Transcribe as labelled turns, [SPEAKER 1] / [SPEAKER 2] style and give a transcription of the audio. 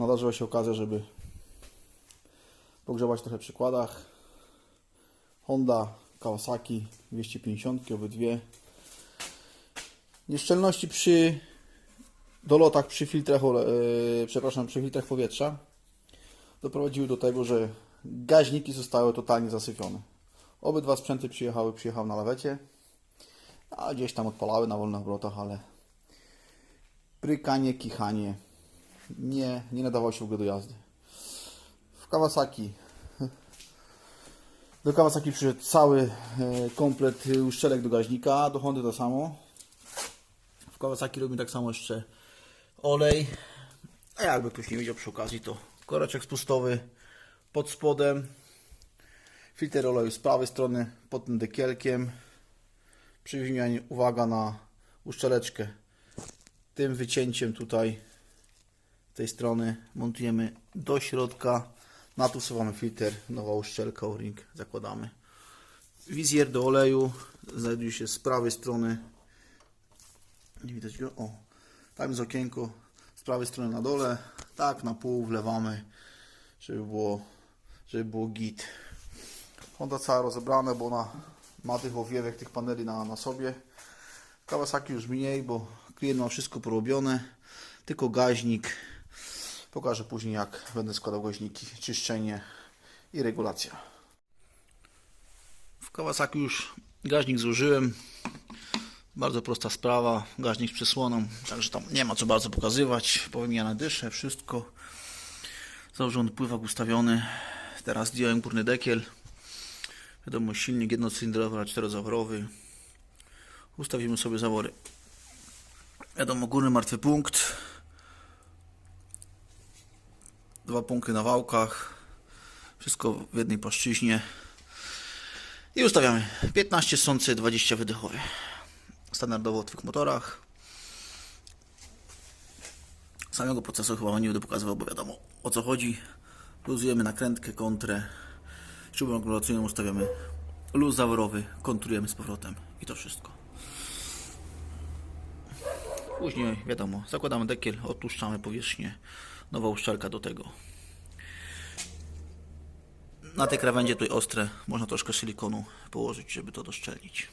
[SPEAKER 1] nadarzyła się okazja, żeby pogrzebać trochę przykładach. Honda Kawasaki 250, obydwie. Nieszczelności przy dolotach, przy filtrach, e, przepraszam, przy filtrach powietrza doprowadziły do tego, że gaźniki zostały totalnie zasypione. Obydwa sprzęty przyjechały, przyjechał na lawecie, a gdzieś tam odpalały na wolnych obrotach, ale prykanie, kichanie nie, nie nadawało się w ogóle do jazdy. W Kawasaki do Kawasaki przyszedł cały e, komplet e, uszczelek do gaźnika, do Hondy to samo. W Kawasaki robimy tak samo jeszcze olej. A jakby ktoś nie wiedział przy okazji, to koreczek spustowy pod spodem. Filtr oleju z prawej strony pod tym dekielkiem. Przy wymianie uwaga na uszczeleczkę. Tym wycięciem tutaj tej strony montujemy do środka. Na tu wsuwamy filtr, nowa uszczelka O-ring zakładamy. Wizjer do oleju znajduje się z prawej strony. Nie widać go. O, tam jest okienko z prawej strony na dole. Tak na pół wlewamy, żeby było, żeby było git. Honda cała rozebrana, bo ona ma tych owiewek, tych paneli na, na sobie. Kawasaki już mniej, bo klient ma wszystko porobione. Tylko gaźnik. Pokażę później jak będę składał gaźniki, czyszczenie i regulacja. W Kawasaki już gaźnik zużyłem. Bardzo prosta sprawa. Gaźnik z przysłoną, także tam nie ma co bardzo pokazywać. Powymieniane dysze, wszystko. Założony pływak ustawiony. Teraz zdjąłem górny dekiel. Wiadomo, silnik jednocylindrowy, a czterozaworowy. Ustawimy sobie zawory. Wiadomo, górny martwy punkt. Dwa punkty na wałkach. Wszystko w jednej płaszczyźnie. I ustawiamy 15 sący, 20 wydechowe. Standardowo w tych motorach. Samego procesu chyba nie będę pokazywał, bo wiadomo o co chodzi. Luzujemy nakrętkę, kontrę. Śrubą regulacyjną ustawiamy luz zaworowy, kontrujemy z powrotem i to wszystko. Później wiadomo, zakładamy dekiel, odtłuszczamy powierzchnię, nowa uszczelka do tego. Na te krawędzie tutaj ostre można troszkę silikonu położyć, żeby to doszczelnić.